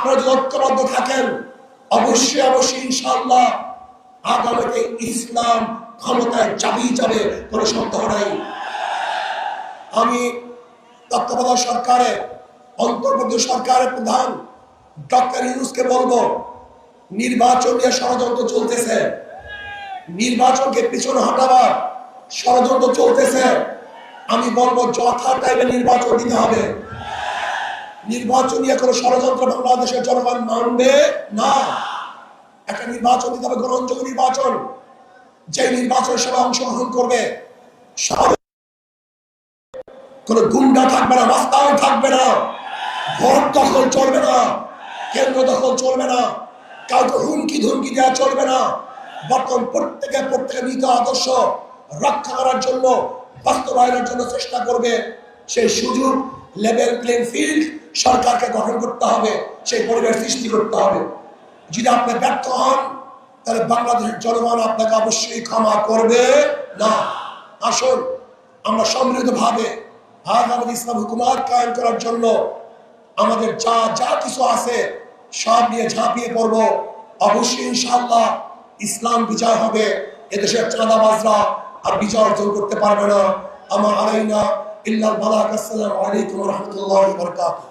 আপনারা যদি ঐক্যবদ্ধ থাকেন, অবশ্যই অবশ্যই, ইনশাআল্লাহ আগামীতে ইসলাম ক্ষমতায় যাবেই যাবে, কোনো সন্দেহ নাই। আমি তত্ত্বাবধায়ক সরকারে, অন্তর্বর্তী সরকারের প্রধান ডক্টর ইউনুসকে বলব, নির্বাচন নিয়ে ষড়যন্ত্র চলতেছে। নির্বাচনকে পিছনে হটাবার ষড়যন্ত্র চলতেছে। আমি বলব যথা টাইমে নির্বাচন দিতে হবে। নির্বাচন কোনো ষড়যন্ত্র বাংলাদেশের জনগণ মানবে না। একটা নির্বাচন দিতে হবে, গ্রহণযোগ্য নির্বাচন। যে নির্বাচনের সভায় অংশগ্রহণ করবে সব কোনো গুন্ডা থাকবে না রাস্তাও থাকবে না। ভোট দখল চলবে না, কেন্দ্র দখল চলবে না, কাউকে হুমকি ধুমকি দেওয়া চলবে না। বর্তমান প্রত্যেকে প্রত্যেকের নীতি আদর্শ রক্ষা করার জন্য, বাস্তবায়নের জন্য চেষ্টা করবে। সেই সুযোগ লেভেল প্লেইং ফিল্ড সরকারকে গঠন করতে হবে, সেই পরিবেশ সৃষ্টি করতে হবে। যদি আপনি ব্যর্থ হন, তাহলে বাংলাদেশের জনগণ আপনাকে অবশ্যই ক্ষমা করবে না। আসুন, আমরা সমৃদ্ধভাবে আগামী ইসলাম হুকুমাত কায়েম করার জন্য আমাদের যা যা কিছু আছে সব নিয়ে ঝাঁপিয়ে পড়ব। অবশ্যই ইনশাল্লাহ ইসলাম বিজয় হবে, এদেশের চাঁদাবাজরা আর বিজয় অর্জন করতে পারবে না। আমার আলাইনা ইল্লাল বালাক, আসসালামু আলাইকুম রহমতুল্লাহ বরকাতুহ।